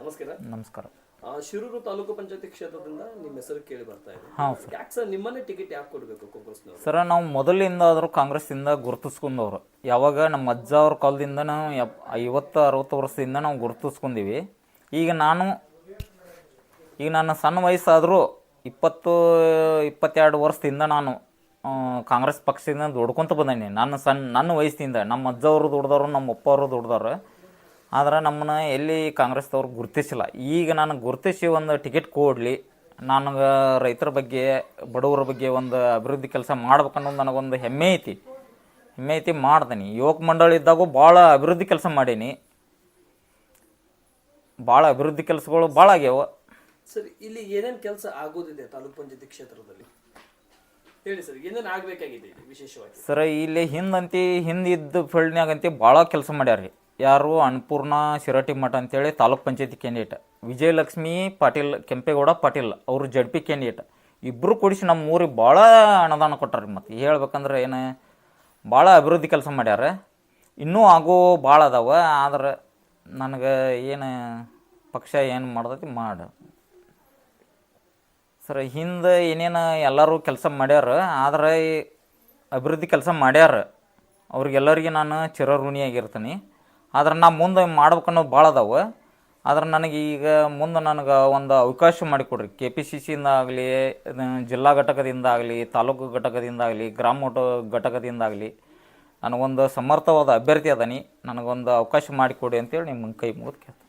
ನಮಸ್ಕಾರ. ನಮಸ್ಕಾರ. ಶಿರೂರು ತಾಲೂಕು ಪಂಚಾಯತಿ ಕ್ಷೇತ್ರದಿಂದ ನಿಮ್ಮ ಹೆಸರು ಕೇಳಿ ಬರ್ತಾ ಇದೆ. ಹಾಂ ಸರ್. ಯಾಕೆ ಸರ್ ನಿಮ್ಮನ್ನೇ ಟಿಕೆಟ್ ಯಾಕೆ ಕೊಡಬೇಕು ಕಾಂಗ್ರೆಸ್ನವರು? ಸರ ನಾವು ಮೊದಲಿಂದ ಆದರೂ ಕಾಂಗ್ರೆಸ್ಸಿಂದ ಗುರುತಿಸ್ಕೊಂಡವ್ರು. ಯಾವಾಗ ನಮ್ಮ ಅಜ್ಜ ಅವ್ರ ಕಾಲದಿಂದ ನಾವು ಎಪ್ ಐವತ್ತು ಅರವತ್ತು ವರ್ಷದಿಂದ ನಾವು ಗುರುತಿಸ್ಕೊಂಡಿವಿ. ಈಗ ನಾನು ಈಗ ನನ್ನ ಸಣ್ಣ ವಯಸ್ಸಾದರೂ ಇಪ್ಪತ್ತು ಇಪ್ಪತ್ತೆರಡು ವರ್ಷದಿಂದ ನಾನು ಆ, ಕಾಂಗ್ರೆಸ್ ಪಕ್ಷದಿಂದ ದುಡ್ಕೊಂತ ಬಂದೀನಿ. ನನ್ನ ಸಣ್ಣ ನನ್ನ ವಯಸ್ಸಿನಿಂದ ನಮ್ಮ ಅಜ್ಜವರು ದುಡ್ದವ್ರು ನಮ್ಮ ಅಪ್ಪವರು ದುಡ್ದವ್ರು. ಆದ್ರೆ ನಮ್ಮನ್ನ ಎಲ್ಲಿ ಕಾಂಗ್ರೆಸ್ದವ್ರು ಗುರುತಿಸಿಲ್ಲ. ಈಗ ನಾನು ಗುರುತಿಸಿ ಒಂದು ಟಿಕೆಟ್ ಕೊಡಲಿ ನನಗೆ ರೈತರ ಬಗ್ಗೆ ಬಡವರ ಬಗ್ಗೆ ಒಂದು ಅಭಿವೃದ್ಧಿ ಕೆಲಸ ಮಾಡ್ಬೇಕನ್ನೋದು ನನಗೊಂದು ಹೆಮ್ಮೆ ಐತಿ. ಹೆಮ್ಮೆ ಐತಿ ಮಾಡ್ತೀನಿ ಯುವಕ ಮಂಡಳಿ ಇದ್ದಾಗೂ ಭಾಳ ಅಭಿವೃದ್ಧಿ ಕೆಲಸ ಮಾಡೀನಿ. ಭಾಳ ಅಭಿವೃದ್ಧಿ ಕೆಲಸಗಳು ಭಾಳ ಆಗ್ಯಾವ. ಸರ್ ಇಲ್ಲಿ ಏನೇನು ಕೆಲಸ ಆಗೋದಿದೆ ತಾಲೂಕು ಪಂಚಾಯತಿ ಕ್ಷೇತ್ರದಲ್ಲಿ? ಹೇಳಿ ಸರ್ ಏನೇನು ಆಗಬೇಕಾಗಿದೆ ವಿಶೇಷವಾಗಿ? ಸರ್ ಇಲ್ಲಿ ಹಿಂದಂತಿ ಹಿಂದಿದ್ದ ಫೀಲ್ಡ್ನಾಗಂತಿ ಭಾಳ ಕೆಲಸ ಮಾಡ್ಯಾರ ರೀ ಯಾರು ಅನ್ನಪೂರ್ಣ ಶಿರಟಿ ಮಠ ಅಂತೇಳಿ ತಾಲೂಕ್ ಪಂಚಾಯತಿ ಕ್ಯಾಂಡಿಡೇಟ್. ವಿಜಯಲಕ್ಷ್ಮಿ ಪಾಟೀಲ್, ಕೆಂಪೇಗೌಡ ಪಾಟೀಲ್, ಅವರು ಜಡ್ ಪಿ ಕ್ಯಾಂಡಿಡೇಟ್. ಇಬ್ಬರು ಕೂಡಿಸಿ ನಮ್ಮ ಊರಿಗೆ ಭಾಳ ಅನುದಾನ ಕೊಟ್ಟಾರ ಮತ್ತು ಹೇಳ್ಬೇಕಂದ್ರೆ ಏನು, ಭಾಳ ಅಭಿವೃದ್ಧಿ ಕೆಲಸ ಮಾಡ್ಯಾರ. ಇನ್ನೂ ಆಗೋ ಭಾಳ ಅದಾವ, ಆದ್ರೆ ನನಗೆ ಏನು ಪಕ್ಷ ಏನು ಮಾಡ್ತೈತಿ ಮಾಡು. ಸರ್, ಹಿಂದೆ ಏನೇನು ಎಲ್ಲರೂ ಕೆಲಸ ಮಾಡ್ಯಾರ, ಆದ್ರೆ ಅಭಿವೃದ್ಧಿ ಕೆಲಸ ಮಾಡ್ಯಾರ. ಅವ್ರಿಗೆಲ್ಲರಿಗೆ ನಾನು ಚಿರಋಣಿಯಾಗಿರ್ತೀನಿ. ಆದ್ರೆ ನಾ ಮುಂದೆ ಮಾಡ್ಬೇಕನ್ನೋದು ಭಾಳ ಅದಾವೆ. ಆದ್ರೆ ನನಗೆ ಈಗ ಮುಂದೆ ನನಗೆ ಒಂದು ಅವಕಾಶ ಮಾಡಿಕೊಡ್ರಿ. ಕೆ ಪಿ ಸಿ ಸಿಯಿಂದ ಆಗಲಿ ಜಿಲ್ಲಾ ಘಟಕದಿಂದ ಆಗಲಿ, ತಾಲೂಕು ಘಟಕದಿಂದ ಆಗಲಿ, ಗ್ರಾಮ ಮಟ್ಟ ಘಟಕದಿಂದ ಆಗಲಿ, ನನಗೊಂದು ಸಮರ್ಥವಾದ ಅಭ್ಯರ್ಥಿ ಅದಾನಿ. ನನಗೊಂದು ಅವಕಾಶ ಮಾಡಿಕೊಡಿ ಅಂತೇಳಿ ನಿಮ್ಮ ಕೈ ಮುಗಿದು ಕೇಳ್ತೀನಿ.